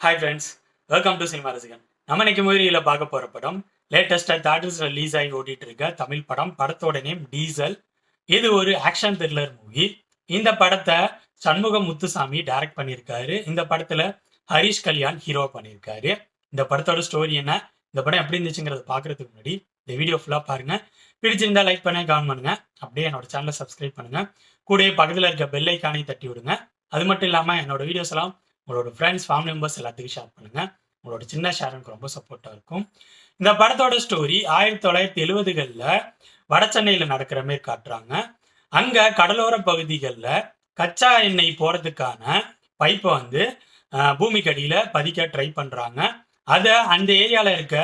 Hi friends welcome to cinema ரசிகன் நம்ம இன்னைக்கு மூவியில் பார்க்க போகிற படம் லேட்டஸ்டாக தேட்டர்ஸ் ரிலீஸ் ஆகி ஓடிட்டு இருக்க தமிழ் படம் படத்தோட நேம் டீசல் இது ஒரு ஆக்ஷன் த்ரில்லர் மூவி இந்த படத்தை சண்முக முத்துசாமி டைரக்ட் பண்ணியிருக்காரு. இந்த படத்தில் ஹரிஷ் கல்யாண் ஹீரோ பண்ணியிருக்காரு. இந்த படத்தோட ஸ்டோரி என்ன? இந்த படம் எப்படி இருந்துச்சுங்கிறத பார்க்குறதுக்கு முன்னாடி இந்த வீடியோ ஃபுல்லாக பாருங்கள் பிடிச்சிருந்தா லைக் பண்ண கவர்ன் பண்ணுங்க. அப்படியே என்னோட சேனலை சப்ஸ்கிரைப் பண்ணுங்கள் கூடயே பக்கத்தில் இருக்க பெல் ஐக்கானையும் தட்டி விடுங்க. அது மட்டும் இல்லாமல் என்னோட வீடியோஸ் எல்லாம் உங்களோட ஃப்ரெண்ட்ஸ் ஃபேமிலி மெம்பர்ஸ் எல்லாத்துக்கும் ஷேர் பண்ணுங்க. உங்களோட சின்ன ஷேர் எனக்கு ரொம்ப சப்போர்ட்டாக இருக்கும். இந்த படத்தோட ஸ்டோரி ஆயிரத்தி தொள்ளாயிரத்தி எழுபதுகளில் வடசென்னையில் நடக்கிற மாதிரி காட்டுறாங்க. அங்கே கடலோர பகுதிகளில் கச்சா எண்ணெய் போகிறதுக்கான பைப்பை வந்து பூமிக்கு அடியில் பதிக்க ட்ரை பண்ணுறாங்க அதை அந்த ஏரியாவில் இருக்க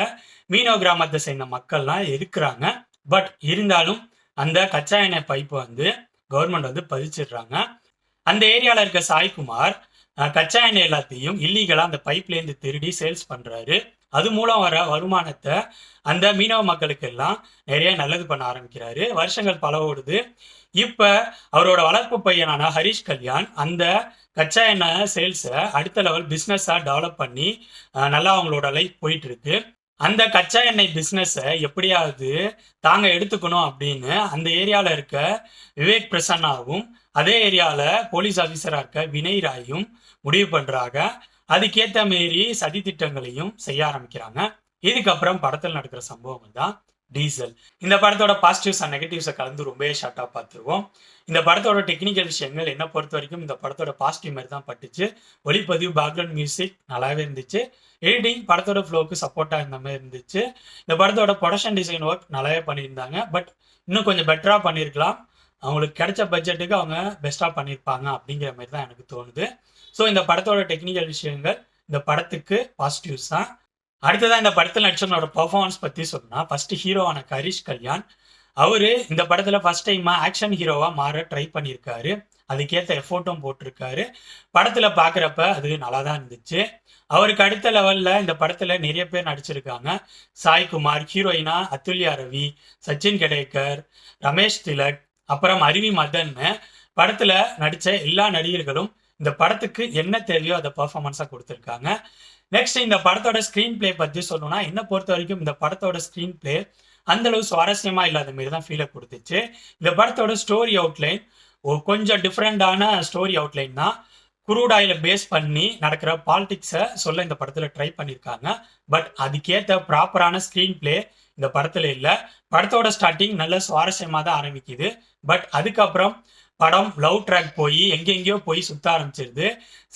மீனவ கிராமத்தை சேர்ந்த மக்கள்லாம் இருக்கிறாங்க பட் இருந்தாலும் அந்த கச்சா எண்ணெய் பைப்பை வந்து கவர்மெண்ட் வந்து பதிச்சிடுறாங்க. அந்த ஏரியாவில் இருக்க சாய்குமார் கச்சா எண்ணெய் எல்லாத்தையும் இல்லீகலாக அந்த பைப்லேருந்து திருடி சேல்ஸ் பண்ணுறாரு அது மூலம் வர வருமானத்தை அந்த மீனவ மக்களுக்கு எல்லாம் நிறைய நல்லது பண்ண ஆரம்பிக்கிறாரு. வருஷங்கள் பல ஓடுது இப்போ அவரோட வளர்ப்பு பையனான ஹரிஷ் கல்யாண் அந்த கச்சா எண்ணெய் சேல்ஸை அடுத்த லெவல் பிஸ்னஸாக டெவலப் பண்ணி நல்லா அவங்களோட லைஃப் போயிட்டு இருக்கு. அந்த கச்சா எண்ணெய் பிஸ்னஸை எப்படியாவது தாங்க எடுத்துக்கணும் அப்படின்னு அந்த ஏரியாவில் இருக்க விவேக் பிரசன்னாவும் அதே ஏரியாவில் போலீஸ் ஆஃபீஸராக இருக்க வினய் ராயும் முடிவு பண்ணுறாங்க அதுக்கேற்ற மாரி சதி திட்டங்களையும் செய்ய ஆரம்பிக்கிறாங்க. இதுக்கப்புறம் படத்தில் நடக்கிற சம்பவங்கள் தான் டீசல். இந்த படத்தோட பாசிட்டிவ்ஸ் அண்ட் நெகட்டிவ்ஸை கலந்து ரொம்பவே ஷார்ட்டாக பார்த்துருவோம். இந்த படத்தோட டெக்னிக்கல் விஷயங்கள் என்ன பொறுத்த வரைக்கும் இந்த படத்தோட பாசிட்டிவ் மாதிரி தான் பட்டுச்சு. ஒளிப்பதிவு பேக்ரவுண்ட் மியூசிக் நல்லாவே இருந்துச்சு. எடிட்டிங் படத்தோட ஃப்ளோக்கு சப்போர்ட்டாக இருந்த மாதிரி இருந்துச்சு. இந்த படத்தோட ப்ரொடக்ஷன் டிசைன் ஒர்க் நல்லாவே பண்ணியிருந்தாங்க. பட் இன்னும் கொஞ்சம் பெட்டராக பண்ணியிருக்கலாம். அவங்களுக்கு கிடைச்ச பட்ஜெட்டுக்கு அவங்க பெஸ்ட்டாக பண்ணியிருப்பாங்க அப்படிங்கிற மாதிரி தான் எனக்கு தோணுது. ஸோ இந்த படத்தோட டெக்னிக்கல் விஷயங்கள் இந்த படத்துக்கு பாசிட்டிவ்ஸ் தான். அடுத்ததான் இந்த படத்தில் நடிச்சவங்களோட பர்ஃபார்மன்ஸ் பற்றி சொன்னா ஃபஸ்ட்டு ஹீரோவான ஹரிஷ் கல்யாண். அவர் இந்த படத்தில் ஃபர்ஸ்ட் டைமாக ஆக்ஷன் ஹீரோவாக மாற ட்ரை பண்ணியிருக்காரு. அதுக்கேற்ற எஃபோர்ட்டும் போட்டிருக்காரு. படத்தில் பார்க்குறப்ப அது நல்லா தான் இருந்துச்சு. அவருக்கு அடுத்த லெவலில் இந்த படத்தில் நிறைய பேர் நடிச்சிருக்காங்க. சாய்குமார் ஹீரோயினா அத்துல்யா ரவி சச்சின் கெடேக்கர் ரமேஷ் திலக் அப்புறம் அருவி மதன்னு. படத்தில் நடித்த எல்லா நடிகர்களும் இந்த படத்துக்கு என்ன தேவையோ அதை பர்ஃபார்மன்ஸாக கொடுத்துருக்காங்க. நெக்ஸ்ட் இந்த படத்தோட ஸ்க்ரீன் ப்ளே பற்றி சொல்லணும்னா என்ன பொறுத்த வரைக்கும் இந்த படத்தோட ஸ்க்ரீன் ப்ளே அந்தளவு சுவாரஸ்யமாக இல்லாத மாரி தான் ஃபீலை கொடுத்துச்சு. இந்த படத்தோட ஸ்டோரி அவுட்லைன் ஒரு கொஞ்சம் டிஃப்ரெண்டான ஸ்டோரி அவுட்லைன் தான் குரூட் ஆயில பேஸ் பண்ணி நடக்கிற பாலிடிக்ஸை சொல்ல இந்த படத்தில் ட்ரை பண்ணியிருக்காங்க பட் அதுக்கேற்ற ப்ராப்பரான ஸ்க்ரீன் ப்ளே இந்த படத்தில் இல்லை. படத்தோட ஸ்டார்டிங் நல்ல சுவாரஸ்யமாக தான் ஆரம்பிக்குது. பட் அதுக்கப்புறம் படம் லவ் ட்ராக் போய் எங்கெங்கேயோ போய் சுத்த ஆரம்பிச்சிருது.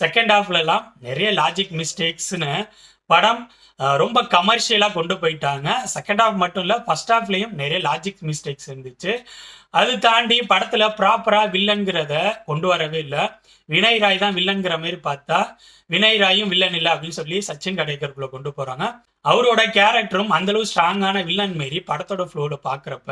செகண்ட் ஹாஃப்லலாம் நிறைய லாஜிக் மிஸ்டேக்ஸ்னு படம் ரொம்ப கமர்ஷியலாக கொண்டு போயிட்டாங்க. செகண்ட் ஹாஃப் மட்டும் இல்லை ஃபர்ஸ்ட் ஹாஃப்லேயும் நிறைய லாஜிக் மிஸ்டேக்ஸ் இருந்துச்சு. அது தாண்டி படத்தில் ப்ராப்பராக வில்லன்கிறத கொண்டு வரவே இல்லை. வினய் ராய் தான் வில்லன்கிற மாதிரி பார்த்தா வினய் ராயும் வில்லன் இல்லை அப்படின்னு சொல்லி சச்சின் கடைக்கருக்குள்ள கொண்டு போகிறாங்க அவரோட கேரக்டரும் அந்தளவு ஸ்ட்ராங்கான வில்லன் மாரி படத்தோட ஃப்ளோவில் பார்க்குறப்ப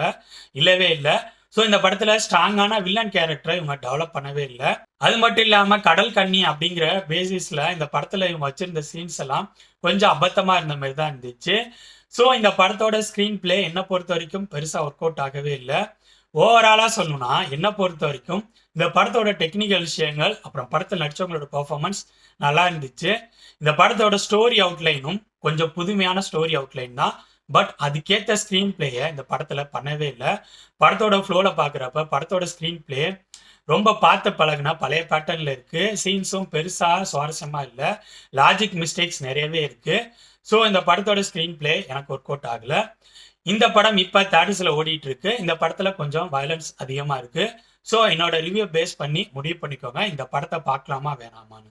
இல்லவே இல்லை. ஸோ இந்த படத்தில் ஸ்ட்ராங்கான வில்லன் கேரக்டரை இவங்க டெவலப் பண்ணவே இல்லை. அது மட்டும் இல்லாமல் கடல் கண்ணி அப்படிங்கிற பேசிஸில் இந்த படத்தில் இவங்க வச்சிருந்த சீன்ஸ் எல்லாம் கொஞ்சம் அபத்தமாக இருந்த மாதிரி தான் இருந்துச்சு. ஸோ இந்த படத்தோட ஸ்க்ரீன் ப்ளே என்னை பொறுத்த வரைக்கும் பெருசாக ஒர்க் அவுட் ஆகவே இல்லை. ஓவராலாக சொல்லணும்னா என்னை பொறுத்த வரைக்கும் இந்த படத்தோட டெக்னிக்கல் விஷயங்கள் அப்புறம் படத்தில் நடிச்சவங்களோட பர்ஃபார்மன்ஸ் நல்லா இருந்துச்சு. இந்த படத்தோட ஸ்டோரி அவுட்லைனும் கொஞ்சம் புதுமையான ஸ்டோரி அவுட்லைன் தான். பட் அதுக்கேற்ற ஸ்க்ரீன் பிளேயை இந்த படத்தில் பண்ணவே இல்லை. படத்தோட ஃப்ளோவில் பார்க்குறப்ப படத்தோட ஸ்க்ரீன் பிளே ரொம்ப பார்த்து பழகுனா பழைய பேட்டர்னில் இருக்குது சீன்ஸும் பெருசாக சுவாரஸ்யமாக இல்லை. லாஜிக் மிஸ்டேக்ஸ் நிறையவே இருக்குது ஸோ இந்த படத்தோட ஸ்க்ரீன் பிளே எனக்கு ஒர்க் அவுட் ஆகலை. இந்த படம் இப்போ தேட்டர்ஸில் ஓடிட்டு இருக்கு. இந்த படத்தில் கொஞ்சம் வயலன்ஸ் அதிகமாக இருக்குது ஸோ என்னோட ரிவ்யூ பேஸ் பண்ணி முடிவு பண்ணிக்கோங்க. இந்த படத்தை பார்க்கலாமா வேணாமான்னு.